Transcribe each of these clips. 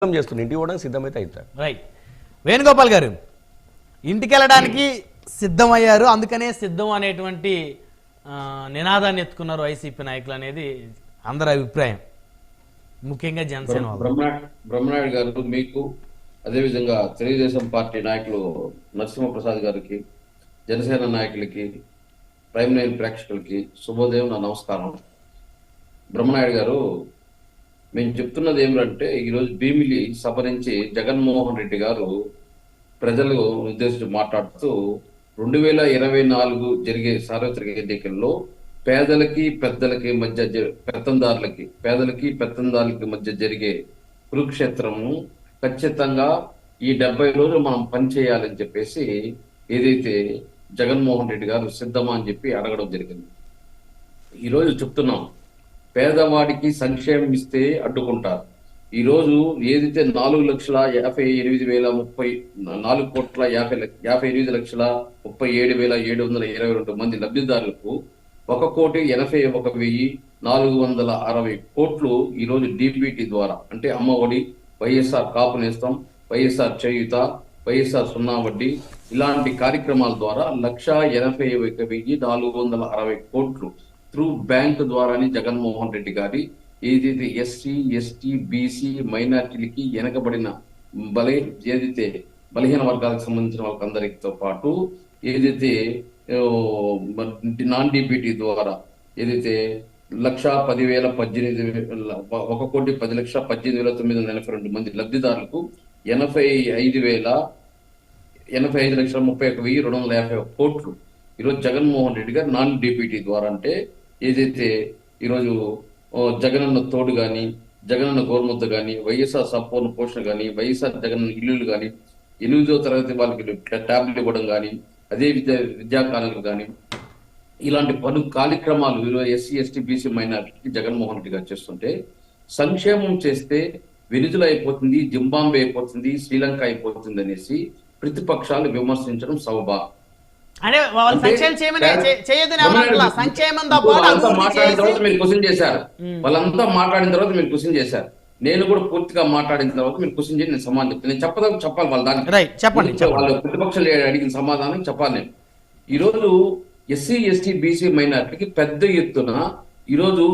సిద్ధం చేస్తుంది ఇంటికి కూడా సిద్ధమైతే అవుతారు రైట్ వేణుగోపాల్ గారు ఇంటికి వెళ్ళడానికి సిద్ధమయ్యారు. అందుకనే సిద్ధం అనేటువంటి నినాదాన్ని ఎత్తుకున్నారు వైసీపీ నాయకులు అనేది అందరి అభిప్రాయం. ముఖ్యంగా జనసేన బ్రహ్మనాయుడు గారు మీకు అదేవిధంగా తెలుగుదేశం పార్టీ నాయకులు నరసింహప్రసాద్ గారికి జనసేన నాయకులకి ప్రైమ్ లైన్ ప్రేక్షకులకి శుభోదయం నా నమస్కారం. బ్రహ్మనాయుడు గారు మేము చెప్తున్నది ఏమిటంటే ఈరోజు భీమిలి సభ నుంచి జగన్మోహన్ రెడ్డి గారు ప్రజలు ఉద్దేశించి మాట్లాడుతూ రెండు వేల ఇరవై నాలుగు జరిగే సార్వత్రిక ఎన్నికల్లో పేదలకి పెద్దలకి మధ్య పెత్తందారులకి పేదలకి పెత్తందారులకి మధ్య జరిగే కురుక్షేత్రము ఖచ్చితంగా ఈ డెబ్బై రోజులు మనం పనిచేయాలని చెప్పేసి ఏదైతే జగన్మోహన్ రెడ్డి గారు సిద్ధమా అని చెప్పి అడగడం జరిగింది. ఈరోజు చెప్తున్నాం. పేదవాడికి సంక్షేమం ఇస్తే అడ్డుకుంటారు. ఈ రోజు ఏదైతే నాలుగు లక్షల యాభై ఎనిమిది వేల ముప్పై నాలుగు కోట్ల యాభై యాభై ఎనిమిది లక్షల ముప్పై ఏడు వేల ఏడు వందల ఇరవై రెండు మంది లబ్ధిదారులకు ఒక కోటి ఎనభై ఒక వెయ్యి నాలుగు వందల అరవై కోట్లు ఈ రోజు డిబిటి ద్వారా అంటే అమ్మ ఒడి వైఎస్ఆర్ కాపు నేస్తం వైఎస్ఆర్ చేయుత వైఎస్ఆర్ సున్నా వడ్డీ ఇలాంటి కార్యక్రమాల ద్వారా లక్ష ఎనభై ఒక వెయ్యి నాలుగు వందల అరవై కోట్లు త్రూ బ్యాంక్ ద్వారానే జగన్మోహన్ రెడ్డి గారి ఏదైతే ఎస్సీ ఎస్టీ బీసీ మైనార్టీలకి వెనకబడిన బలహీన ఏదైతే బలహీన వర్గాలకు సంబంధించిన వాళ్ళకందరితో పాటు ఏదైతే నాన్ డిబిటీ ద్వారా ఏదైతే లక్ష పదివేల పద్దెనిమిది వేల- ఒక కోటి పది లక్ష పద్దెనిమిది వేల తొమ్మిది వందల ఎనభై రెండు మంది లబ్ధిదారులకు ఎనభై ఐదు వేల ఎనభై ఐదు లక్షల ముప్పై ఒక వెయ్యి రెండు వందల యాభై ఒక కోట్లు. ఈరోజు జగన్మోహన్ రెడ్డి గారు నాన్ డిపిటీ ద్వారా అంటే ఏదైతే ఈరోజు జగనన్న తోడు కానీ జగనన్న గోరుముద్ద కానీ వైఎస్ఆర్ సంపూర్ణ పోషణ కానీ వైఎస్ఆర్ జగనన్న ఇల్లులు కానీ ఎనిమిదో తరగతి వాళ్ళకి ట్యాబ్లెట్ ఇవ్వడం కానీ అదే విద్యా విద్యాకారులకు కానీ ఇలాంటి పలు కార్యక్రమాలు ఈరోజు ఎస్సీ ఎస్టీ బీసీ మైనారిటీకి జగన్మోహన్ రెడ్డి గారు చేస్తుంటే సంక్షేమం చేస్తే వెనుజుల అయిపోతుంది జింబాంబే అయిపోతుంది శ్రీలంక అయిపోతుంది అనేసి ప్రతిపక్షాలు విమర్శించడం సౌభా అంటే వాళ్ళు సంక్షేమం చేయమని చేయొద్దని ఎవరు మాట్లాడిన తర్వాత మీరు క్వశ్చన్ చేశారు. వాళ్ళంతా మాట్లాడిన తర్వాత మీరు క్వశ్చన్ చేశారు. నేను కూడా పూర్తిగా మాట్లాడిన తర్వాత మీరు క్వశ్చన్ చేసి నేను సమాధానం చెప్తాను. నేను చెప్పదా చెప్పాలి వాళ్ళ దానికి. చెప్పండి వాళ్ళు ప్రతిపక్షాలు అడిగిన సమాధానం చెప్పాలి నేను. ఈరోజు ఎస్సీ ఎస్టీ బీసీ మైనార్టీకి పెద్ద ఎత్తున ఈరోజు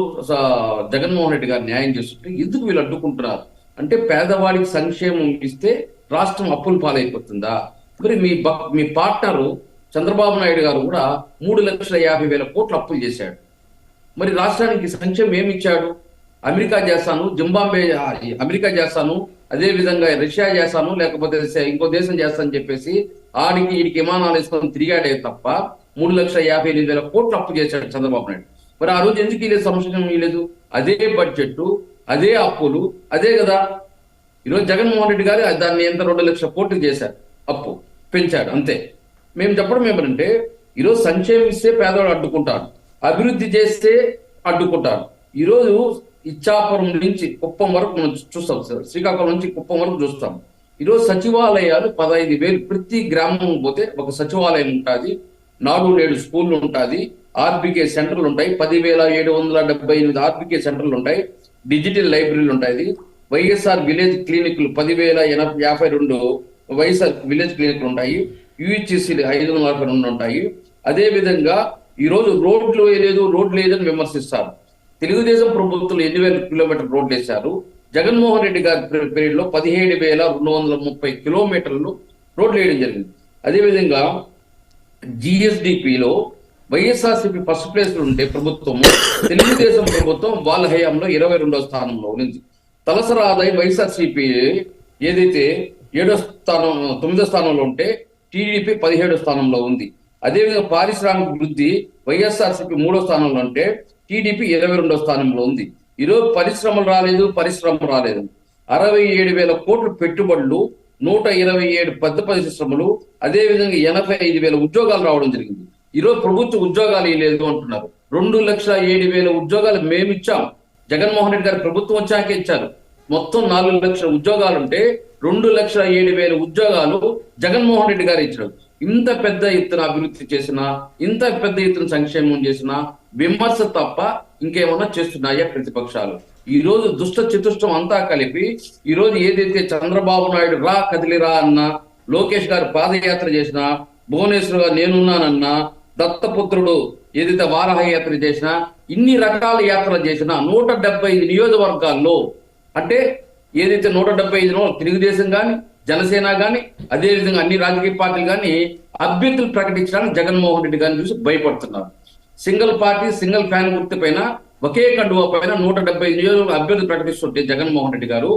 జగన్మోహన్ రెడ్డి గారు న్యాయం చేస్తుంటే ఎందుకు వీళ్ళు అడ్డుకుంటున్నారు? అంటే పేదవాడికి సంక్షేమం ఇస్తే రాష్ట్రం అప్పుల పాలైపోతుందా? మరి మీ మీ పార్ట్నరు చంద్రబాబు నాయుడు గారు కూడా మూడు లక్షల యాభై వేల కోట్లు అప్పులు చేశాడు. మరి రాష్ట్రానికి సంక్షేమం ఏమి ఇచ్చాడు? అమెరికా చేస్తాను జింబాబే అమెరికా చేస్తాను అదే విధంగా రష్యా చేస్తాను లేకపోతే ఇంకో దేశం చేస్తాను చెప్పేసి ఆడికి ఈడికి విమానాలు వేసుకొని తిరిగాడే తప్ప మూడు లక్షల యాభై ఎనిమిది వేల కోట్లు అప్పు చేశాడు చంద్రబాబు నాయుడు. మరి ఆ రోజు ఎందుకు ఇలేదు సంక్షేమం ఇవ్వలేదు అదే బడ్జెట్ అదే అప్పులు అదే కదా. ఈరోజు జగన్మోహన్ రెడ్డి గారు దాన్ని ఎంత రెండు లక్షల కోట్లు చేశారు? అప్పు పెంచాడు అంతే. మేము చెప్పడం ఏమంటే ఈరోజు సంక్షేమం ఇస్తే పేదవాడు అడ్డుకుంటారు అభివృద్ధి చేస్తే అడ్డుకుంటారు ఈరోజు ఇచ్చాపురం నుంచి కుప్పం వరకు మనం చూస్తాం సార్. శ్రీకాకుళం నుంచి కుప్పం వరకు చూస్తాం. ఈరోజు సచివాలయాలు పదహైదు వేలు ప్రతి గ్రామం పోతే ఒక సచివాలయం ఉంటుంది. నాలుగు నేడు స్కూళ్ళు ఉంటుంది. ఆర్బికే సెంటర్లు ఉంటాయి. పదివేల ఏడు వందల డెబ్బై ఎనిమిది ఆర్బికే సెంటర్లు ఉంటాయి. డిజిటల్ లైబ్రరీలు ఉంటాయి. వైఎస్ఆర్ విలేజ్ క్లినిక్లు పదివేల ఎనభై యాభై రెండు వైఎస్ఆర్ విలేజ్ క్లినిక్లు ఉంటాయి. యూహెచ్ఎస్సీ ఐదు వందల నలభై రెండు ఉంటాయి. అదేవిధంగా ఈరోజు రోడ్లు వేయలేదు రోడ్లు లేదని విమర్శిస్తారు. తెలుగుదేశం ప్రభుత్వం ఎన్ని వేల కిలోమీటర్ రోడ్లు వేశారు? జగన్మోహన్ రెడ్డి గారి పీరియడ్లో పదిహేడు వేల రెండు వందల ముప్పై కిలోమీటర్లు రోడ్లు వేయడం జరిగింది. అదేవిధంగా జిఎస్డిపిలో వైఎస్ఆర్సీపీ ఫస్ట్ ప్లేస్లో ప్రభుత్వం తెలుగుదేశం ప్రభుత్వం వాళ్ళ హయాంలో ఇరవై రెండో స్థానంలో ఉంది. తలసరి ఆదాయం వైఎస్ఆర్సీపీ ఏదైతే ఏడో స్థానం తొమ్మిదో స్థానంలో ఉంటే టీడీపీ పదిహేడో స్థానంలో ఉంది. అదేవిధంగా పారిశ్రామిక వృద్ధి వైఎస్ఆర్సీపీ మూడో స్థానంలో ఉంటే టీడీపీ ఇరవై రెండో స్థానంలో ఉంది. ఈరోజు పరిశ్రమలు రాలేదు పరిశ్రమ రాలేదు. అరవై ఏడు వేల కోట్ల పెట్టుబడులు నూట ఇరవై ఏడు పెద్ద పరిశ్రమలు అదేవిధంగా ఎనభై ఐదు వేల ఉద్యోగాలు రావడం జరిగింది. ఈరోజు ప్రభుత్వ ఉద్యోగాలు లేదు అంటున్నారు. రెండు లక్షల ఏడు వేల ఉద్యోగాలు మేము ఇచ్చాం జగన్మోహన్ రెడ్డి గారు ప్రభుత్వం వచ్చాకే ఇచ్చారు. మొత్తం నాలుగు లక్షల ఉద్యోగాలు ఉంటే రెండు లక్షల ఏడు వేల ఉద్యోగాలు జగన్మోహన్ రెడ్డి గారు ఇచ్చారు ఇంత పెద్ద ఎత్తున అభివృద్ధి చేసినా ఇంత పెద్ద ఎత్తున సంక్షేమం చేసినా విమర్శ తప్ప ఇంకేమన్నా చేస్తున్నాయా ప్రతిపక్షాలు? ఈ రోజు దుష్ట చతుష్టం అంతా కలిపి ఈ రోజు ఏదైతే చంద్రబాబు నాయుడు రా కదిలిరా అన్న లోకేష్ గారు పాదయాత్ర చేసిన భువనేశ్వర్ గారు నేనున్నానన్నా దత్తపుత్రుడు ఏదైతే వారాహ యాత్ర చేసినా ఇన్ని రకాల యాత్రలు చేసినా నూట డెబ్బై ఐదు నియోజకవర్గాల్లో అంటే ఏదైతే నూట డెబ్బై ఐదులో తెలుగుదేశం కానీ జనసేన కానీ అదేవిధంగా అన్ని రాజకీయ పార్టీలు కానీ అభ్యర్థులు ప్రకటించడానికి జగన్మోహన్ రెడ్డి గారిని చూసి భయపడుతున్నారు. సింగిల్ పార్టీ సింగిల్ ఫ్యాన్ గుర్తు పైన ఒకే కండువా పైన నూట డెబ్బై ఐదు నియోజకవర్గ అభ్యర్థులు ప్రకటిస్తుంటే జగన్మోహన్ రెడ్డి గారు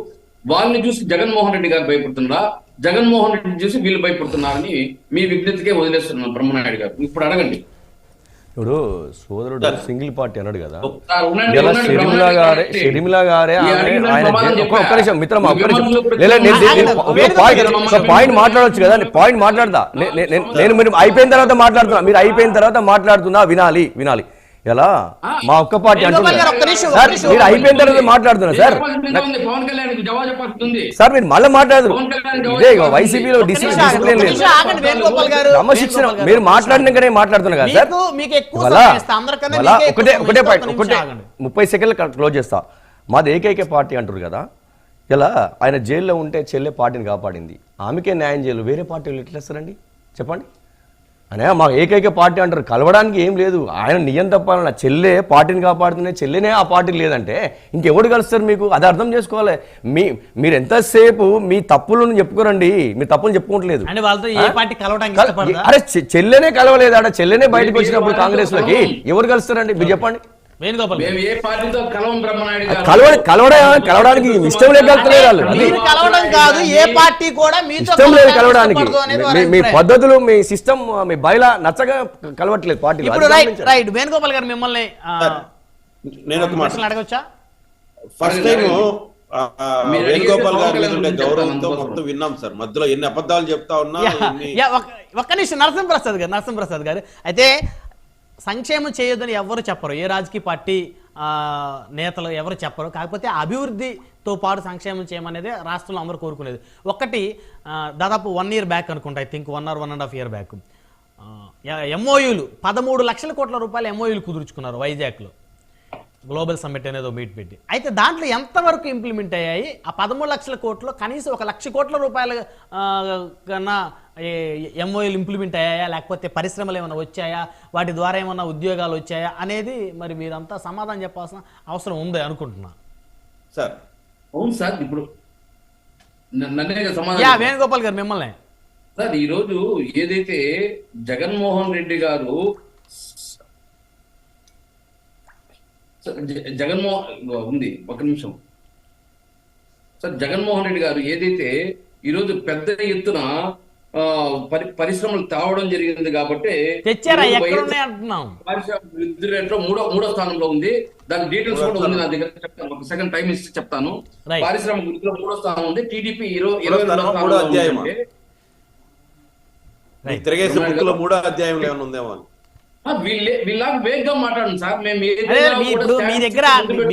వాళ్ళని చూసి జగన్మోహన్ రెడ్డి గారు భయపడుతున్నారా? జగన్మోహన్ రెడ్డి చూసి వీళ్ళు భయపడుతున్నారని మీ విజ్ఞతకే వదిలేస్తున్నారు బ్రహ్మనాయుడు గారు. ఇప్పుడు అడగండి. ఇప్పుడు సోదరుడు సింగిల్ పార్టీ అన్నాడు కదా. ఇలా షర్మిల గారే. షర్మిల గారే ఆయన ఒక్క-? నిమిషం మిత్రమా ఒక్క నిమిషం. పాయింట్ మాట్లాడొచ్చు కదా పాయింట్ మాట్లాడదా నేను మీరు అయిపోయిన తర్వాత మాట్లాడుతున్నా. మీరు అయిపోయిన తర్వాత మాట్లాడుతున్నా వినాలి వినాలి. ఎలా? మా ఒక్క పార్టీ సార్. మీరు అయిపోయిన తర్వాత మాట్లాడుతున్నా సార్. సార్ మీరు మళ్ళీ మాట్లాడదు ఇదే. వైసీపీలో డిసిప్లిన్ లేదు. క్రమశిక్షణ మీరు. మాట్లాడినాకనే మాట్లాడుతున్నా కదా సార్. ఒకటే ఒకటే పాయింట్ ఒక్క ఒకటే. ముప్పై సెకండ్లు క్లోజ్ చేస్తా. మాది ఏకైక పార్టీ అంటారు కదా. ఇలా ఆయన జైల్లో ఉంటే చెల్లె పార్టీని కాపాడింది. ఆమెకే న్యాయం చేయాలి వేరే పార్టీలు ఎట్లా చెప్పండి. అనే మా ఏకైక పార్టీ అంటారు. కలవడానికి ఏం లేదు. ఆయన నియం తప్పాలన్న చెల్లె పార్టీని కాపాడుతున్న చెల్లెనే ఆ పార్టీకి లేదంటే ఇంకెవడు కలుస్తారు మీకు? అది అర్థం చేసుకోవాలి. మీ మీరు ఎంతసేపు మీ తప్పులను చెప్పుకోరండి. మీ తప్పులు చెప్పుకోవట్లేదు పార్టీ అరే చెల్లెనే కలవలేదు ఆడ చెల్లెనే బయటకు వచ్చినప్పుడు కాంగ్రెస్లోకి ఎవరు కలుస్తారండి? మీరు చెప్పండి. వేణుగోపాల్ గారు. మేము ఏ పార్టీతో కలవం బ్రహ్మనాయుడు గారు? కలవ కలవడం కలవడానికి ఇష్టం వాళ్ళు. మీరు కలవడం కాదు ఏ పార్టీ కూడా మీతో ఇష్టం లేదు కలవడానికి. మీ-. పద్ధతులు మీ సిస్టమ్ మీ బయలా నచ్చగా కలవట్లేదు ఇప్పుడు అది రైట్ వేణుగోపాల్ గారు మిమ్మల్ని నేను ఒక మాట. అడగొచ్చా? ఫస్ట్ టైం వేణుగోపాల్ గారి మీద ఉండే గౌరవంతో. మొత్తం విన్నాం సార్. మధ్యలో ఎన్ని అబద్ధాలు చెప్తా ఉన్నా ఒక్క- ఒక్క నిమిషం నరసింహప్రసాద్ గారు నరసింహప్రసాద్ గారు. అయితే సంక్షేమం చేయొద్దని ఎవరు చెప్పరు. ఏ రాజకీయ పార్టీ నేతలు ఎవరు చెప్పరు. కాకపోతే అభివృద్ధితో పాటు సంక్షేమం చేయమనేది రాష్ట్రంలో అందరూ కోరుకునేది. ఒకటి దాదాపు వన్ ఇయర్ బ్యాక్ అనుకుంటా I think one or one and half year back ఎంఓయూలు పదమూడు లక్షల కోట్ల రూపాయలు ఎంఓయూలు కుదుర్చుకున్నారు వైజాగ్లో. గ్లోబల్ సమ్మిట్ అనేది మీట్ పెట్టి. అయితే దాంట్లో ఎంతవరకు ఇంప్లిమెంట్ అయ్యాయి? ఆ పదమూడు లక్షల కోట్లు కనీసం ఒక లక్ష కోట్ల రూపాయల కన్నా ఎంఓఎల్ ఇంప్లిమెంట్ అయ్యాయా? లేకపోతే పరిశ్రమలు ఏమైనా వచ్చాయా? వాటి ద్వారా ఏమైనా ఉద్యోగాలు వచ్చాయా? అనేది మరి మీరంతా సమాధానం చెప్పాల్సిన అవసరం ఉంది అనుకుంటున్నా. సార్. అవును సార్ ఇప్పుడు యా వేణుగోపాల్ గారు మిమ్మల్ని. సార్ ఈ రోజు ఏదైతే జగన్మోహన్ రెడ్డి గారు సార్, జ- జగన్మోహన్ ఉంది ఒక నిమిషం. సార్ జగన్మోహన్ రెడ్డి గారు ఏదైతే ఈరోజు పెద్ద ఎత్తున పరిశ్రమలు తేవడం జరిగింది కాబట్టి వృద్ధి రేట్లో మూడో మూడో స్థానంలో ఉంది. దాని డీటెయిల్స్ కూడా ఉంది నా దగ్గర చెప్తాను. ఒక సెకండ్ టైం ఇస్తే చెప్తాను. పారిశ్రామిక వృద్ధిలో మూడో స్థానం ఉంది. టీడీపీ ఇరవై మూడో ఇరవై మూడో Right. తిరగేసే మూడో అధ్యాయం ఉందేమో ఇప్పుడు మీ దగ్గర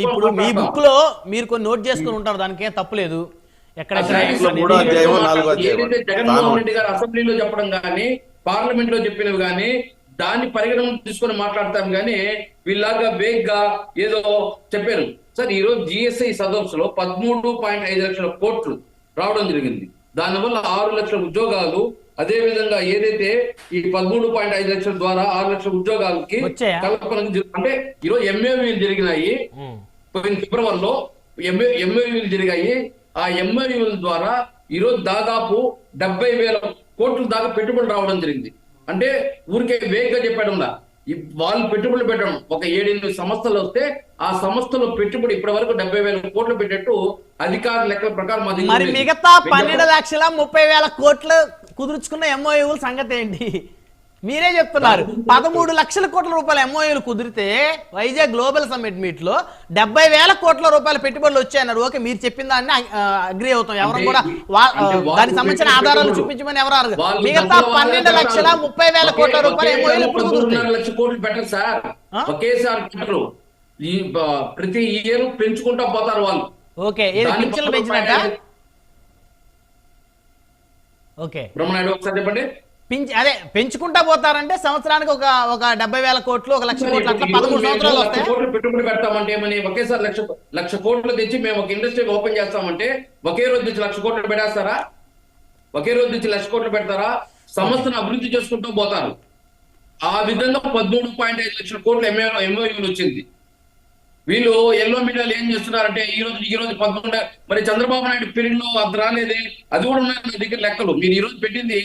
ఇప్పుడు మీ. బుక్లో మీరు కొన్ని నోట్ చేసుకుని ఉంటారు. దానికి తప్పులేదు లో. ఏదైతే జగన్మోహన్ రెడ్డి గారు అసెంబ్లీలో చెప్పడం కానీ పార్లమెంట్లో చెప్పినవి కానీ దాన్ని పరిగణన తీసుకొని మాట్లాడతాం కానీ వీళ్ళలాగా వేగ్గా ఏదో చెప్పారు. సార్ ఈ రోజు జిఎస్ఐ సదస్సులో పదమూడు పాయింట్ ఐదు లక్షల కోట్లు రావడం జరిగింది. దానివల్ల ఆరు లక్షల ఉద్యోగాలు అదే విధంగా ఏదైతే ఈ పదమూడు పాయింట్ ఐదు లక్షల ద్వారా ఆరు లక్షల ఉద్యోగాలకి? కల్పన అంటే ఈరోజు ఎంఏవీలు జరిగినాయి. పోయిన ఫిబ్రవరిలో ఎంఏ ఎంఏయూలు జరిగాయి ఆ ఎంఏయూల ద్వారా ఈరోజు దాదాపు డెబ్బై వేల కోట్ల దాకా పెట్టుబడులు రావడం జరిగింది అంటే ఊరికే వేగంగా చెప్పడంలా వాళ్ళు పెట్టుబడులు పెట్టడం ఒక ఏడెనిమిది సంస్థలు వస్తే ఆ సంస్థలో పెట్టుబడి ఇప్పటి వరకు డెబ్బై వేల కోట్లు పెట్టేట్టు అధికార లెక్కల ప్రకారం. మిగతా పన్నెండు లక్షల ముప్పై వేల కోట్లు కుదుర్చుకున్న ఎంఓయూల సంగతి ఏంటి మీరే చెప్తున్నారు పదమూడు లక్షల కోట్ల రూపాయల ఎంఓయూలు కుదిరితే వైజాగ్ గ్లోబల్ సమ్మిట్ మీట్లో డెబ్బై వేల కోట్ల రూపాయల పెట్టుబడులు వచ్చాయన్నారు ఓకే మీరు చెప్పిన దాన్ని అగ్రి అవుతాం ఎవరు కూడా దానికి సంబంధించిన ఆధారాలు. చూపించమని ఎవరు. వాళ్ళు మిగతా పన్నెండు లక్షల. ముప్పై వేల కోట్ల రూపాయల ఎంఓయూలు ఇప్పుడు కుదురుతాయి సార్? ఒకేసారి ప్రతి ఇయర్ పెంచుకుంటా పోతారు వాళ్ళు ఓకే పెంచినట్ట ఓకే. బ్రహ్మనాయుడు ఒకసారి చెప్పండి. అదే పెంచుకుంటా పోతారంటే సంవత్సరానికి ఒక ఒక డెబ్బై వేల కోట్లు ఒక లక్ష కోట్లు అట్లా పదమూడు సంవత్సరాలు వస్తాయి? కోట్లు పెట్టుబడి పెడతామంటే ఏమని? ఒకేసారి లక్ష లక్ష కోట్లు తెచ్చి మేము ఒక ఇండస్ట్రీ ఓపెన్ చేస్తామంటే ఒకే రోజు నుంచి లక్ష కోట్లు పెడేస్తారా? ఒకే రోజు నుంచి లక్ష కోట్లు పెడతారా? సంస్థను అభివృద్ధి చేసుకుంటూ పోతారు. ఆ విధంగా పదమూడు పాయింట్ ఐదు లక్షల కోట్లు ఎంఏ ఎంఓయూలు వచ్చింది. వీళ్ళు ఎల్లో మీడియాలు ఏం చేస్తున్నారంటే ఈ రోజు ఈ రోజు పదకొండు మరి చంద్రబాబు నాయుడు పీరియడ్లో అది రాలేదే అది కూడా ఉన్నాయి నా దగ్గర లెక్కలు. మీరు ఈ రోజు పెట్టింది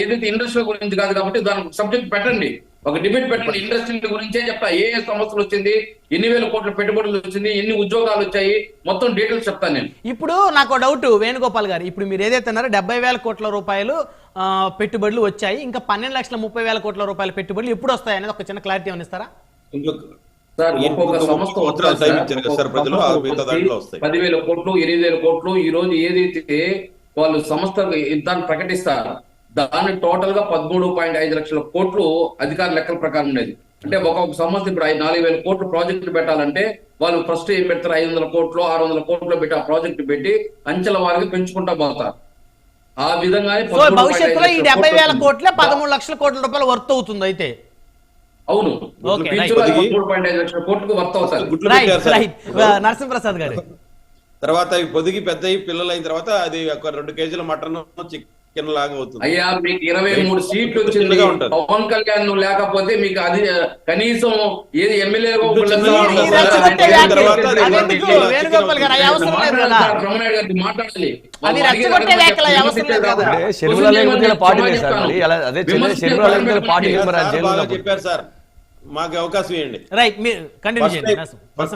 ఏదైతే ఇండస్ట్రీ గురించి కాదు కాబట్టి దానికి సబ్జెక్ట్ పెట్టండి. ఒక డిబేట్ పెట్టండి ఇండస్ట్రీ గురించే చెప్తా. ఏ ఏ సమస్యలు వచ్చింది ఎన్ని వేల కోట్ల పెట్టుబడులు వచ్చింది ఎన్ని ఉద్యోగాలు వచ్చాయి మొత్తం డీటెయిల్స్ చెప్తాను నేను. ఇప్పుడు నాకు డౌట్ వేణుగోపాల్ గారు. ఇప్పుడు మీరు ఏదైతే అన్నారో డెబ్బై వేల కోట్ల రూపాయలు పెట్టుబడులు వచ్చాయి ఇంకా పన్నెండు లక్షల ముప్పై వేల కోట్ల రూపాయల పెట్టుబడులు ఎప్పుడు వస్తాయి అనేది ఒక చిన్న క్లారిటీ ఏమైనా ఇస్తారా? సార్ ఒక్కొక్క సంస్థ. పదివేల కోట్లు ఎనిమిది వేల కోట్లు ఈ రోజు ఏదైతే వాళ్ళు సంస్థ దాన్ని ప్రకటిస్తారు దాన్ని టోటల్గా పదమూడు పాయింట్ ఐదు లక్షల కోట్లు అధికార లెక్కల ప్రకారం ఉండేది. అంటే ఒక్కొక్క సంస్థ ఇప్పుడు ఐదు నాలుగు వేల కోట్లు ప్రాజెక్టులు పెట్టాలంటే వాళ్ళు ఫస్ట్ ఏం పెడతారు? ఐదు వందల కోట్లు ఆరు వందల కోట్లు పెట్టి ఆ ప్రాజెక్టు పెట్టి అంచెల వారికి పెంచుకుంటా పోతారు. ఆ విధంగానే సో 13.5 భవిష్యత్తులో ఈ లక్షల డెబ్బై వేల కోట్లు కోట్లే పదమూడు లక్షల కోట్ల రూపాయలు వర్త్ అవుతుంది అయితే. అవును. నరసింహప్రసాద్ గారు. తర్వాత అవి పొదిగి పెద్ద పిల్లలు అయిన తర్వాత అది ఒక రెండు కేజీల మటన్ చికెన్ లాగా అవుతుంది. అయ్యా మీకు ఇరవై మూడు సీట్లు వచ్చింది. చిన్నగా ఉంటుంది. పవన్ కళ్యాణ్ నువ్వు లేకపోతే మీకు అది కనీసం ఏది ఎమ్మెల్యే మాట్లాడాలి. చెప్పారు సార్. మాకు అవకాశం ఇవ్వండి. రైట్ మీరు కంటిన్యూ చేయండి